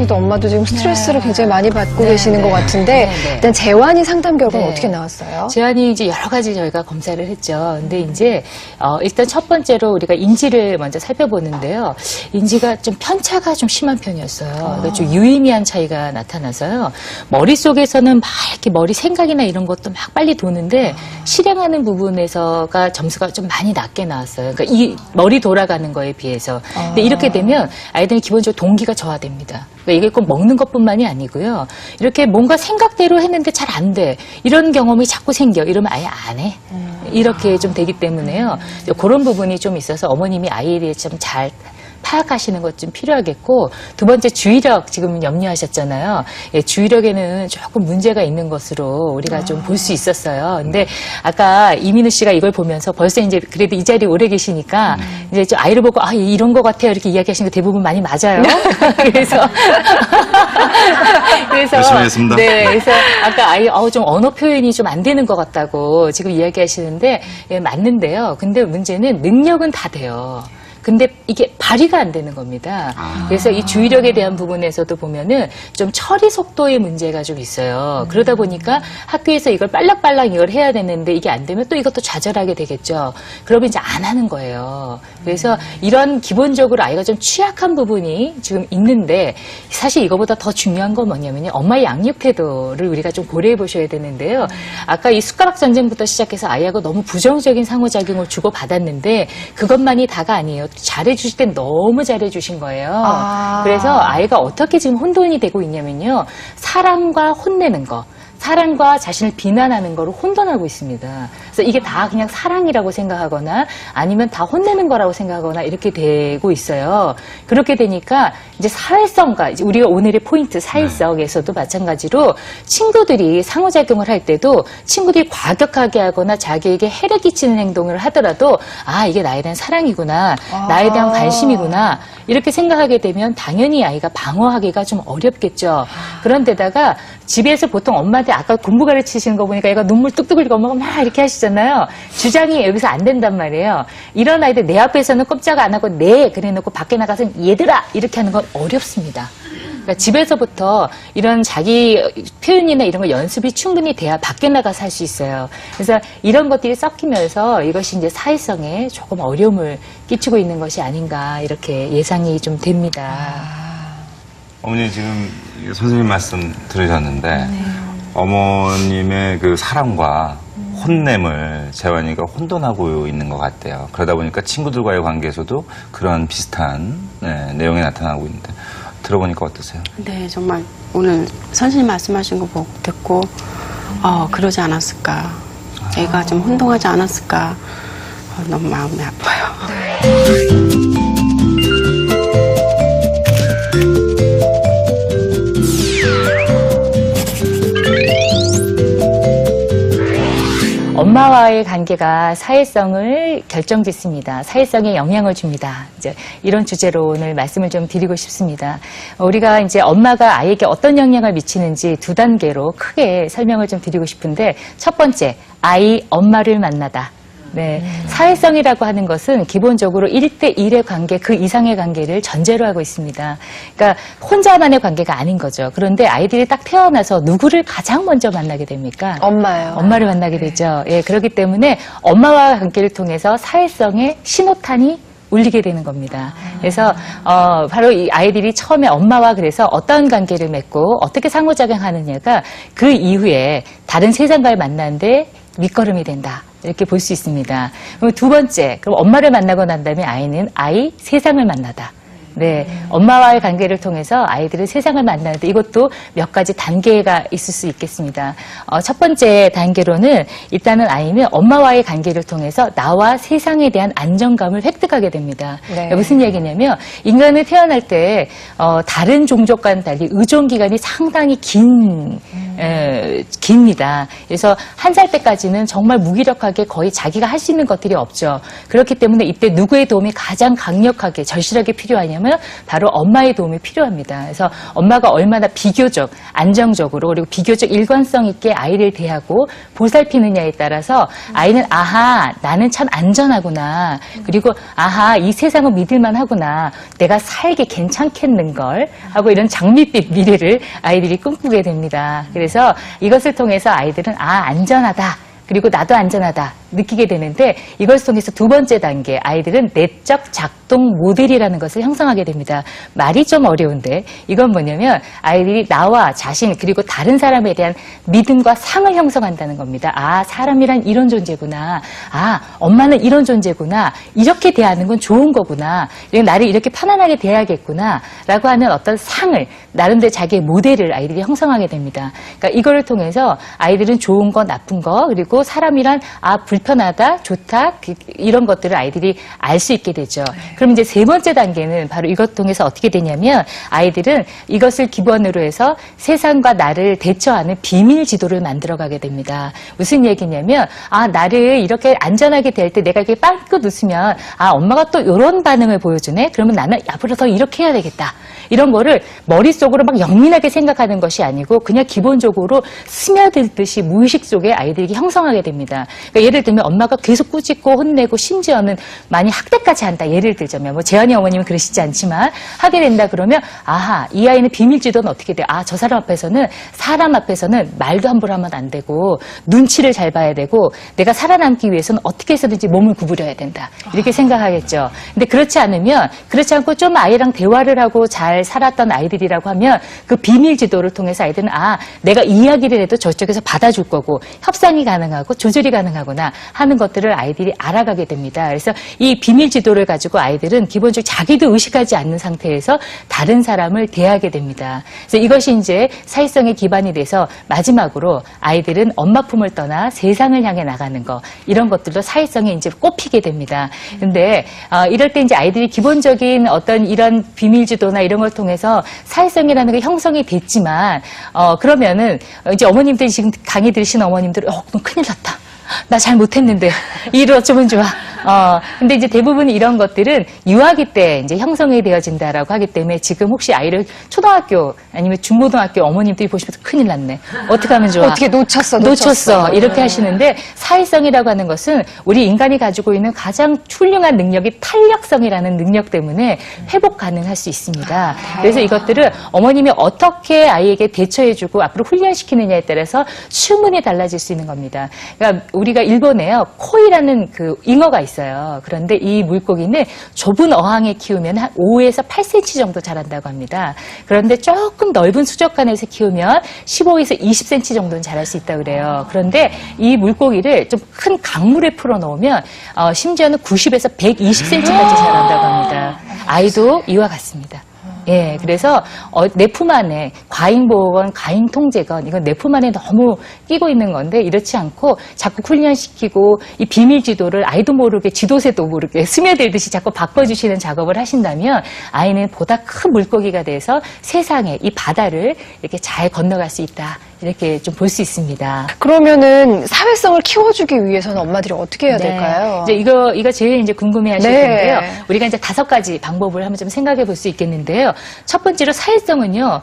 어머니도 엄마도 지금 스트레스를 네. 굉장히 많이 받고 네, 계시는 네. 것 같은데 네, 네. 일단 재환이 상담 결과는 네. 어떻게 나왔어요? 제안이 이제 여러 가지 저희가 검사를 했죠. 근데 이제 어, 일단 첫 번째로 우리가 인지를 먼저 살펴보는데요. 인지가 좀 편차가 좀 심한 편이었어요. 그러니까 좀 유의미한 차이가 나타나서요. 머릿속에서는 막 이렇게 머리 생각이나 이런 것도 막 빨리 도는데 실행하는 부분에서가 점수가 좀 많이 낮게 나왔어요. 그러니까 이 머리 돌아가는 거에 비해서. 근데 이렇게 되면 아이들은 기본적으로 동기가 저하됩니다. 그러니까 이게 꼭 먹는 것뿐만이 아니고요. 이렇게 뭔가 생각대로 했는데 잘 안 돼. 이런 경험이 자꾸 생겨. 이러면 아예 안 해. 이렇게 좀 되기 때문에요. 그런 부분이 좀 있어서 어머님이 아이를 좀잘 파악하시는 것 좀 필요하겠고 두 번째 주의력 지금 염려하셨잖아요. 예, 주의력에는 조금 문제가 있는 것으로 우리가 좀볼 수 있었어요. 근데 아까 이민우 씨가 이걸 보면서 벌써 이제 그래도 이 자리에 오래 계시니까 이제 좀 아이를 보고 아 이런 것 같아요 이렇게 이야기하시는 거 대부분 많이 맞아요. 그래서 그래서 열심히. 네, 그래서 아까 아이 어우 좀 언어 표현이 좀 안 되는 것 같다고 지금 이야기하시는데 예, 맞는데요. 근데 문제는 능력은 다 돼요. 근데 이게 발휘가 안 되는 겁니다. 그래서 이 주의력에 대한 부분에서도 보면은 좀 처리 속도의 문제가 좀 있어요. 그러다 보니까 학교에서 이걸 빨락빨락 이걸 해야 되는데 이게 안 되면 또 이것도 좌절하게 되겠죠. 그러면 이제 안 하는 거예요. 그래서 이런 기본적으로 아이가 좀 취약한 부분이 지금 있는데 사실 이거보다 더 중요한 건 뭐냐면요. 엄마의 양육 태도를 우리가 좀 고려해 보셔야 되는데요. 아까 이 숟가락 전쟁부터 시작해서 아이하고 너무 부정적인 상호작용을 주고 받았는데 그것만이 다가 아니에요. 잘해주실 땐 너무 잘해주신 거예요. 아. 그래서 아이가 어떻게 지금 혼돈이 되고 있냐면요. 사랑과 혼내는 거. 사랑과 자신을 비난하는 거를 혼돈하고 있습니다. 그래서 이게 다 그냥 사랑이라고 생각하거나 아니면 다 혼내는 거라고 생각하거나 이렇게 되고 있어요. 그렇게 되니까 이제 사회성과 이제 우리가 오늘의 포인트 사회성에서도 마찬가지로 친구들이 상호작용을 할 때도 친구들이 과격하게 하거나 자기에게 해를 끼치는 행동을 하더라도 아 이게 나에 대한 사랑이구나 나에 대한 아. 관심이구나 이렇게 생각하게 되면 당연히 아이가 방어하기가 좀 어렵겠죠. 그런데다가 집에서 보통 엄마한테 아까 공부 가르치시는 거 보니까 얘가 눈물 뚝뚝 흘리고 막 이렇게 하시잖아요. 주장이 여기서 안 된단 말이에요. 이런 아이들 내 앞에서는 꼼짝 안 하고 네 그래 놓고 밖에 나가서 얘들아 이렇게 하는 건 어렵습니다. 그러니까 집에서부터 이런 자기 표현이나 이런 거 연습이 충분히 돼야 밖에 나가서 할 수 있어요. 그래서 이런 것들이 섞이면서 이것이 이제 사회성에 조금 어려움을 끼치고 있는 것이 아닌가 이렇게 예상이 좀 됩니다. 어머니 지금 선생님 말씀 들으셨는데 어머님의 그 사랑과 혼냄을 재환이가 혼돈하고 있는 것 같대요. 그러다 보니까 친구들과의 관계에서도 그런 비슷한 네, 내용이 나타나고 있는데 들어보니까 어떠세요? 네, 정말 오늘 선생님 말씀하신 거 보고 듣고 어, 그러지 않았을까. 애가 좀 혼동하지 않았을까. 어, 너무 마음이 아파요. 엄마와의 관계가 사회성을 결정짓습니다. 사회성에 영향을 줍니다. 이제 이런 주제로 오늘 말씀을 좀 드리고 싶습니다. 어, 우리가 이제 엄마가 아이에게 어떤 영향을 미치는지 두 단계로 크게 설명을 좀 드리고 싶은데 첫 번째, 아이 엄마를 만나다. 네. 사회성이라고 하는 것은 기본적으로 1대1의 관계, 그 이상의 관계를 전제로 하고 있습니다. 그러니까 혼자만의 관계가 아닌 거죠. 그런데 아이들이 딱 태어나서 누구를 가장 먼저 만나게 됩니까? 엄마요. 엄마를 만나게 되죠. 예, 그렇기 때문에 엄마와 관계를 통해서 사회성의 신호탄이 울리게 되는 겁니다. 그래서 어, 바로 이 아이들이 처음에 엄마와 그래서 어떤 관계를 맺고 어떻게 상호작용하느냐가 그 이후에 다른 세상과를 만나는데 밑거름이 된다. 이렇게 볼 수 있습니다. 그럼 두 번째, 그럼 엄마를 만나고 난 다음에 아이는 아이 세상을 만나다. 네, 엄마와의 관계를 통해서 아이들은 세상을 만나는데 이것도 몇 가지 단계가 있을 수 있겠습니다. 어, 첫 번째 단계로는 일단은 아이는 엄마와의 관계를 통해서 나와 세상에 대한 안정감을 획득하게 됩니다. 네. 그러니까 무슨 얘기냐면 인간은 태어날 때 어, 다른 종족과는 달리 의존 기간이 상당히 긴 에, 깁니다. 그래서 한 살 때까지는 정말 무기력하게 거의 자기가 할 수 있는 것들이 없죠. 그렇기 때문에 이때 누구의 도움이 가장 강력하게 절실하게 필요하냐면 바로 엄마의 도움이 필요합니다. 그래서 엄마가 얼마나 비교적 안정적으로 그리고 비교적 일관성 있게 아이를 대하고 보살피느냐에 따라서 아이는 아하 나는 참 안전하구나 그리고 아하 이 세상은 믿을만 하구나 내가 살기 괜찮겠는 걸 하고 이런 장밋빛 미래를 아이들이 꿈꾸게 됩니다. 그래서 이것을 통해서 아이들은 아 안전하다. 그리고 나도 안전하다 느끼게 되는데 이걸 통해서 두 번째 단계 아이들은 내적 작동 모델이라는 것을 형성하게 됩니다. 말이 좀 어려운데 이건 뭐냐면 아이들이 나와 자신 그리고 다른 사람에 대한 믿음과 상을 형성한다는 겁니다. 아 사람이란 이런 존재구나. 아 엄마는 이런 존재구나. 이렇게 대하는 건 좋은 거구나. 나를 이렇게 편안하게 대해야겠구나. 라고 하는 어떤 상을 나름대로 자기의 모델을 아이들이 형성하게 됩니다. 그러니까 이거를 통해서 아이들은 좋은 거 나쁜 거 그리고 사람이란 아 불 편하다 좋다 그- 이런 것들을 아이들이 알 수 있게 되죠. 그럼 이제 세 번째 단계는 바로 이것 통해서 어떻게 되냐면 아이들은 이것을 기본으로 해서 세상과 나를 대처하는 비밀 지도를 만들어 가게 됩니다. 무슨 얘기냐면 아 나를 이렇게 안전하게 될 때 내가 이렇게 빵긋 웃으면 아 엄마가 또 이런 반응을 보여주네. 그러면 나는 앞으로 더 이렇게 해야 되겠다. 이런 거를 머릿속으로 막 영민하게 생각하는 것이 아니고 그냥 기본적으로 스며들듯이 무의식 속에 아이들이 형성하게 됩니다. 그러니까 예를 들면 엄마가 계속 꾸짖고 혼내고 심지어는 많이 학대까지 한다. 예를 들자면 뭐 재현이 어머님은 그러시지 않지만 하게 된다 그러면 아하 이 아이는 비밀지도는 어떻게 돼? 아 저 사람 앞에서는 사람 앞에서는 말도 함부로 하면 안 되고 눈치를 잘 봐야 되고 내가 살아남기 위해서는 어떻게 해서든지 몸을 구부려야 된다. 이렇게 생각하겠죠. 근데 그렇지 않으면 그렇지 않고 좀 아이랑 대화를 하고 잘 살았던 아이들이라고 하면 그 비밀 지도를 통해서 아이들은 아 내가 이야기를 해도 저쪽에서 받아줄 거고 협상이 가능하고 조절이 가능하구나 하는 것들을 아이들이 알아가게 됩니다. 그래서 이 비밀 지도를 가지고 아이들은 기본적으로 자기도 의식하지 않는 상태에서 다른 사람을 대하게 됩니다. 그래서 이것이 이제 사회성의 기반이 돼서 마지막으로 아이들은 엄마 품을 떠나 세상을 향해 나가는 거 이런 것들도 사회성에 이제 꼽히게 됩니다. 근데 어, 이럴 때 이제 아이들이 기본적인 어떤 이런 비밀 지도나 이런 걸 통해서 사회성이라는 게 형성이 됐지만 어, 그러면은 이제 어머님들이 지금 강의 들으신 어머님들 어, 큰일 났다. 나 잘 못했는데 이를 어쩌면 좋아. 어, 근데 이제 대부분 이런 것들은 유아기 때 이제 형성이 되어진다라고 하기 때문에 지금 혹시 아이를 초등학교 아니면 중고등학교 어머님들이 보시면서 큰일 났네. 어떻게 하면 좋아? 어떻게 놓쳤어, 놓쳤어. 놓쳤어. 이렇게 하시는데 사회성이라고 하는 것은 우리 인간이 가지고 있는 가장 훌륭한 능력이 탄력성이라는 능력 때문에 회복 가능할 수 있습니다. 그래서 이것들을 어머님이 어떻게 아이에게 대처해주고 앞으로 훈련시키느냐에 따라서 충분히 달라질 수 있는 겁니다. 그러니까 우리가 일본에요 코이라는 그 잉어가 있어요. 그런데 이 물고기는 좁은 어항에 키우면 한 5에서 8cm 정도 자란다고 합니다. 그런데 조금 넓은 수족관에서 키우면 15에서 20cm 정도는 자랄 수 있다고 그래요. 그런데 이 물고기를 좀 큰 강물에 풀어 놓으면 어, 심지어는 90에서 120cm까지 자란다고 합니다. 아이도 이와 같습니다. 예, 그래서 어, 내품 안에 과잉 보호건, 과잉 통제건 이건 내품 안에 너무 끼고 있는 건데 이렇지 않고 자꾸 훈련시키고 이 비밀 지도를 아이도 모르게 지도새도 모르게 스며들듯이 자꾸 바꿔주시는 작업을 하신다면 아이는 보다 큰 물고기가 돼서 세상에 이 바다를 이렇게 잘 건너갈 수 있다 이렇게 좀 볼 수 있습니다. 그러면은 사회성을 키워주기 위해서는 엄마들이 어떻게 해야 네. 될까요? 이제 이거 이거 제일 이제 궁금해하실 네. 텐데요. 우리가 이제 다섯 가지 방법을 한번 좀 생각해 볼 수 있겠는데요. 첫 번째로 사회성은요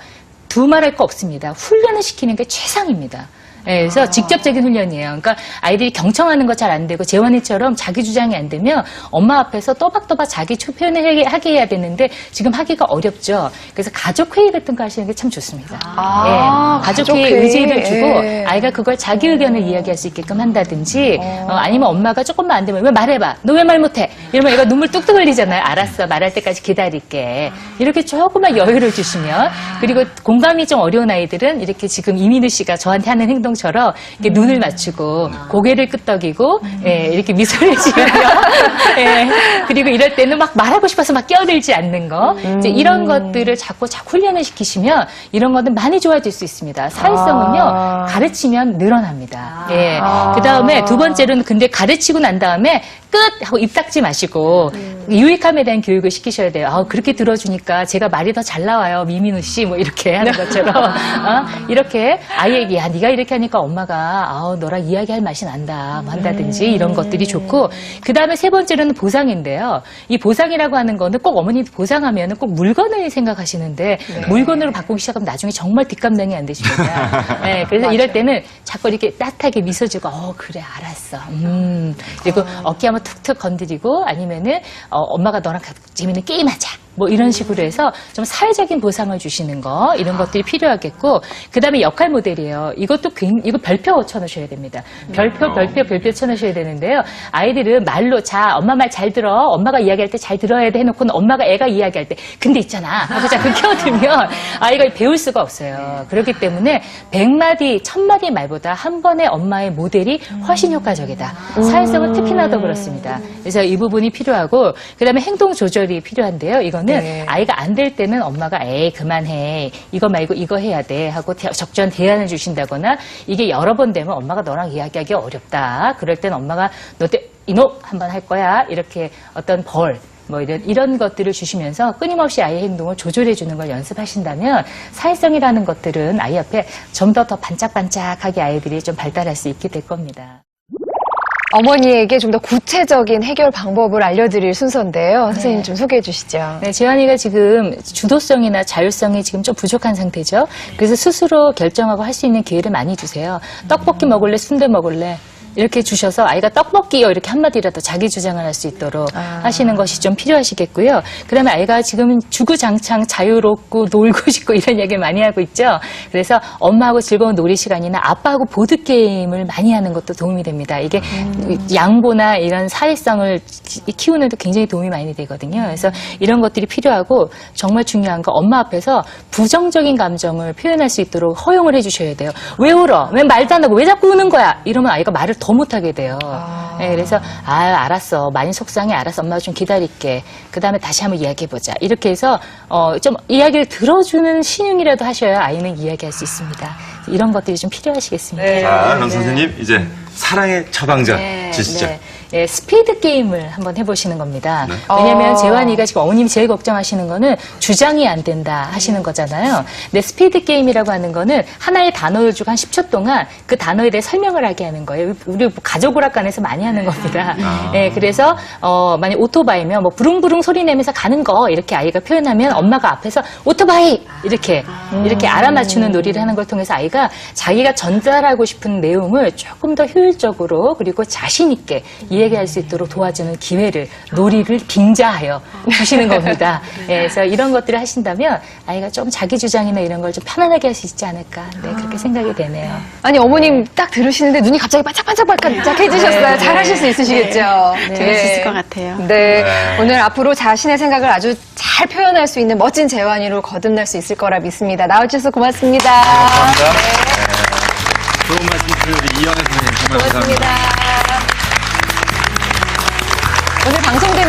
두말할 거 없습니다. 훈련을 시키는 게 최상입니다. 예, 그래서 아. 직접적인 훈련이에요. 그러니까 아이들이 경청하는 거 잘 안 되고 재원이처럼 자기 주장이 안 되면 엄마 앞에서 또박또박 자기 표현을 하게- 해야 되는데 지금 하기가 어렵죠. 그래서 가족 회의 같은 거 하시는 게 참 좋습니다. 아, 예, 가족 회의 회의. 의제를 주고 예. 아이가 그걸 자기 의견을 이야기할 수 있게끔 한다든지 어, 아니면 엄마가 조금만 안 되면 왜 말해봐 너 왜 말 못해 이러면 얘가 눈물 뚝뚝 흘리잖아요 알았어 말할 때까지 기다릴게 이렇게 조금만 여유를 주시면 그리고 공감이 좀 어려운 아이들은 이렇게 지금 이민우 씨가 저한테 하는 행동 처럼 이렇게 눈을 맞추고 고개를 끄덕이고 예, 이렇게 미소를 지으며 예, 그리고 이럴 때는 막 말하고 싶어서 막 끼어들지 않는 거. 이제 이런 것들을 자꾸 자꾸 훈련을 시키시면 이런 것은 많이 좋아질 수 있습니다. 사회성은요 아. 가르치면 늘어납니다. 예. 그 다음에 두 번째로는 근데 가르치고 난 다음에 끝 하고 입 닫지 마시고 유익함에 대한 교육을 시키셔야 돼요. 아, 그렇게 들어주니까 제가 말이 더 잘 나와요. 미민우 씨 뭐 이렇게 하는 것처럼 어? 이렇게 아이에게 야 네가 이렇게 하니까 엄마가 아 너랑 이야기할 맛이 난다 뭐 한다든지 이런 것들이 좋고 그 다음에 세 번째로는 보상인데요. 이 보상이라고 하는 거는 꼭 어머니도 보상하면 꼭 물건을 생각하시는데 물건으로 바꾸기 시작하면 나중에 정말 뒷감당이 안 되십니다. 네, 그래서 이럴 때는 자꾸 이렇게 따뜻하게 미소 지고 어 그래 알았어. 음 그리고 어깨 한번 툭툭 건드리고 아니면은 어, 엄마가 너랑 재밌는 게임하자. 뭐 이런 식으로 해서 좀 사회적인 보상을 주시는 거 이런 것들이 필요하겠고 그 다음에 역할 모델이에요. 이것도 굉- 이거 별표 쳐놓으셔야 됩니다. 별표 별표 별표 쳐놓으셔야 되는데요. 아이들은 말로 자 엄마 말 잘 들어 엄마가 이야기할 때 잘 들어야 돼 해놓고는 엄마가 애가 이야기할 때 근데 있잖아 하고 자꾸 켜두면 아이가 배울 수가 없어요. 그렇기 때문에 백마디 천마디 말보다 한 번의 엄마의 모델이 훨씬 효과적이다. 사회성은 특히나 더 그렇습니다. 그래서 이 부분이 필요하고 그다음에 행동 조절이 필요한데요. 이 거는 네. 아이가 안 될 때는 엄마가 에이 그만해 이거 말고 이거 해야 돼 하고 대- 적절한 대안을 주신다거나 이게 여러 번 되면 엄마가 너랑 이야기하기 어렵다. 그럴 땐 엄마가 너 때 이놈 한번 할 거야 이렇게 어떤 벌 뭐 이런 이런 것들을 주시면서 끊임없이 아이의 행동을 조절해 주는 걸 연습하신다면 사회성이라는 것들은 아이 앞에 좀 더 더 반짝반짝하게 아이들이 좀 발달할 수 있게 될 겁니다. 어머니에게 좀 더 구체적인 해결 방법을 알려드릴 순서인데요. 선생님 좀 소개해 주시죠. 네, 재환이가 지금 주도성이나 자율성이 지금 좀 부족한 상태죠. 그래서 스스로 결정하고 할 수 있는 기회를 많이 주세요. 떡볶이 먹을래, 순대 먹을래. 이렇게 주셔서 아이가 떡볶이요 이렇게 한마디라도 자기 주장을 할 수 있도록 하시는 것이 좀 필요하시겠고요. 그다음에 아이가 지금 주구장창 자유롭고 놀고 싶고 이런 얘기를 많이 하고 있죠. 그래서 엄마하고 즐거운 놀이 시간이나 아빠하고 보드 게임을 많이 하는 것도 도움이 됩니다. 이게 양보나 이런 사회성을 키- 키우는 데 굉장히 도움이 많이 되거든요. 그래서 이런 것들이 필요하고 정말 중요한 거 엄마 앞에서 부정적인 감정을 표현할 수 있도록 허용을 해주셔야 돼요. 왜 울어? 왜 말도 안 하고 왜 자꾸 우는 거야? 이러면 아이가 말을 더 못하게 돼요. 네, 그래서 아 알았어. 많이 속상해. 알았어. 엄마가 좀 기다릴게. 그 다음에 다시 한번 이야기해보자. 이렇게 해서 어, 좀 이야기를 들어주는 신용이라도 하셔야 아이는 이야기할 수 있습니다. 이런 것들이 좀 필요하시겠습니다. 네. 자, 그럼 선생님 이제 사랑의 처방전. 주 시죠. 네. 네, 스피드 게임을 한번 해보시는 겁니다. 네. 왜냐하면 어. 재환이가 지금 어머님이 제일 걱정하시는 거는 주장이 안 된다 하시는 거잖아요. 근데 스피드 게임이라고 하는 거는 하나의 단어를 주고 한 10초 동안 그 단어에 대해 설명을 하게 하는 거예요. 우리 뭐 가족 오락관에서 많이 하는 겁니다. 아. 네, 그래서 어, 만약 오토바이면 뭐 부릉부릉 소리 내면서 가는 거 이렇게 아이가 표현하면 엄마가 앞에서 오토바이 이렇게 이렇게 알아맞추는 놀이를 하는 걸 통해서 아이가 자기가 전달하고 싶은 내용을 조금 더 효율적으로 그리고 자신 있게 이야기할 수 있도록 도와주는 기회를 놀이를 빙자하여 주시는 겁니다. 예, 그래서 이런 것들을 하신다면 아이가 좀 자기 주장이나 이런 걸 좀 편안하게 할 수 있지 않을까 네, 그렇게 생각이 되네요. 아니 어머님 딱 들으시는데 눈이 갑자기 반짝반짝 반짝해지셨어요. 네, 네. 잘 하실 수 있으시겠죠. 될수 있을 것 같아요. 네. 오늘 앞으로 자신의 생각을 아주 잘 표현할 수 있는 멋진 재환이로 거듭날 수 있을 거라 믿습니다. 나와주셔서 고맙습니다. 감사합니다. 네. 좋은 말씀 우리 이영애 선생님 정말 감사합니다.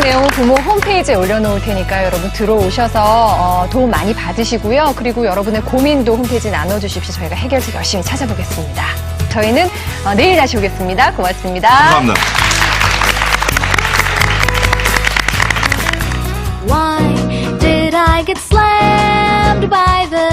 내용 부모 홈페이지에 올려놓을 테니까 여러분 들어오셔서 어, 도움 많이 받으시고요. 그리고 여러분의 고민도 홈페이지 나눠주십시오. 저희가 해결책 열심히 찾아보겠습니다. 저희는 어, 내일 다시 오겠습니다. 고맙습니다. 감사합니다. Why did I get slammed by the